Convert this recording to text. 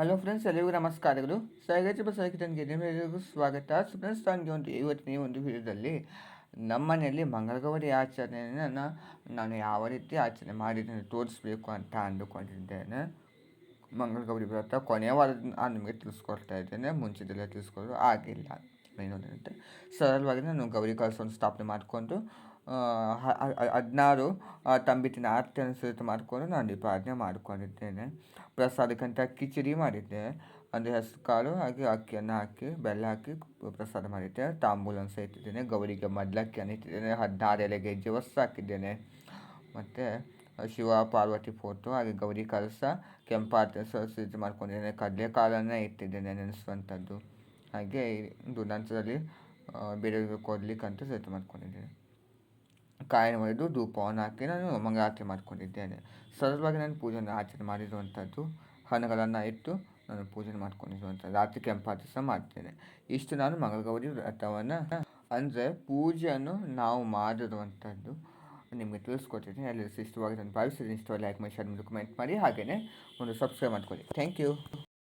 Hello friends ಎಲ್ಲರಿಗೂ ನಮಸ್ಕಾರಗಳು. ಸಹಜ ಬಸಕಿತನಿಗೆ ನಿಮ್ಮೆಲ್ಲರಿಗೂ ಸ್ವಾಗತ. ಫ್ರೆಂಡ್ಸ್ ನನಗೆ ಒಂದು ಇವತ್ತಿನ ಒಂದು ವಿಡಿಯೋದಲ್ಲಿ ನಮ್ಮ ಮನೆಯಲ್ಲಿ ಮಂಗಳಗೌರಿ ಆಚರಣೆಯನ್ನು ನಾನು ಯಾವ ರೀತಿ ಆಚರಣೆ ಮಾಡಿದ್ದೇನೆ, ತೋರಿಸ್ಬೇಕು ಅಂತ ಅಂದುಕೊಂಡಿದ್ದೇನೆ. ಮಂಗಳಗೌರಿ ವ್ರತ ಕೊನೆಯ ವಾರ ನಾನು ನಿಮಗೆ ತಿಳಿಸ್ಕೊಡ್ತಾ ಇದ್ದೇನೆ. ಮುಂಚಿದೆಲ್ಲ ತಿಳಿಸ್ಕೊಡೋದು ಆಗಿಲ್ಲ. ಏನು ಸರಳವಾಗಿ ನಾನು ಗೌರಿ ಕಲಸವನ್ನು ಸ್ಥಾಪನೆ ಮಾಡಿಕೊಂಡು ಹದಿನಾರು ತಂಬಿಟ್ಟಿನ ಆರತಿಯನ್ನು ಸಹಿತ ಮಾಡಿಕೊಂಡು ನಾನು ದೀಪಾರಾಧನೆ ಮಾಡಿಕೊಂಡಿದ್ದೇನೆ. ಪ್ರಸಾದಕ್ಕಂತ ಕಿಚಡಿ ಮಾಡಿದ್ದೆ. ಅಂದರೆ ಹೆಸರು ಕಾಳು ಹಾಗೆ ಅಕ್ಕಿಯನ್ನು ಹಾಕಿ, ಬೆಲ್ಲ ಹಾಕಿ ಪ್ರಸಾದ ಮಾಡಿದ್ದೆ. ತಾಂಬೂಲನ್ನು ಸಹ ಇಟ್ಟಿದ್ದೇನೆ. ಗೌರಿಗೆ ಮದ್ಲಕ್ಕಿಯನ್ನು ಇಟ್ಟಿದ್ದೇನೆ. ಹದಿನಾರು ಎಲೆಗೆ ಜವಸ್ಸು ಹಾಕಿದ್ದೇನೆ. ಮತ್ತು ಶಿವ ಪಾರ್ವತಿ ಫೋಟೋ ಹಾಗೆ ಗೌರಿ ಕಲಸ, ಕೆಂಪಾರ್ತಿ ಸಿದ್ಧ ಮಾಡ್ಕೊಂಡಿದ್ದೇನೆ. ಕಡಲೆಕಾಳನ್ನು ಇಟ್ಟಿದ್ದೇನೆ ನೆನೆಸುವಂಥದ್ದು ಹಾಗೆ ಇದು ನಂತರದಲ್ಲಿ ಬೇರೆಯವರಿಗೆ ಕೊಡಲಿಕ್ಕಂತ ಸಿದ್ಧ ಮಾಡ್ಕೊಂಡಿದ್ದೇನೆ. ಕಾಯಿನ ಒಡೆದು ಧೂಪವನ್ನು ಹಾಕಿ ನಾನು ಮಂಗಳಾರತಿ ಮಾಡಿಕೊಂಡಿದ್ದೇನೆ ಸರಳವಾಗಿ ನಾನು ಪೂಜೆಯನ್ನು ಆಚರಣೆ ಮಾಡಿರುವಂಥದ್ದು ಹಣ್ಣುಗಳನ್ನು ಇಟ್ಟು ನಾನು ಪೂಜೆ ಮಾಡ್ಕೊಂಡಿರುವಂಥದ್ದು. ರಾತ್ರಿ ಕೆಂಪಾತಿ ಸಹ ಮಾಡ್ತೇನೆ. ಇಷ್ಟು ನಾನು ಮಂಗಳಗೌರಿ ವ್ರತವನ್ನು, ಅಂದರೆ ಪೂಜೆಯನ್ನು ನಾವು ಮಾಡಿರುವಂಥದ್ದು ನಿಮಗೆ ತಿಳಿಸ್ಕೊಟ್ಟಿದ್ದೀನಿ. ಅಲ್ಲಿ ಇಷ್ಟವಾಗಿ ನಾನು ಭಾವಿಸಿದ್ದೀನಿ ಇಷ್ಟವಾಗಿ ಲೈಕ್ ಮಾಡಿ ಶೇರ್ ಮಾಡಿ ಕಮೆಂಟ್ ಮಾಡಿ ಹಾಗೆಯೇ ಒಂದು ಸಬ್ಸ್ಕ್ರೈಬ್ ಮಾಡ್ಕೊಳ್ಳಿ. Thank you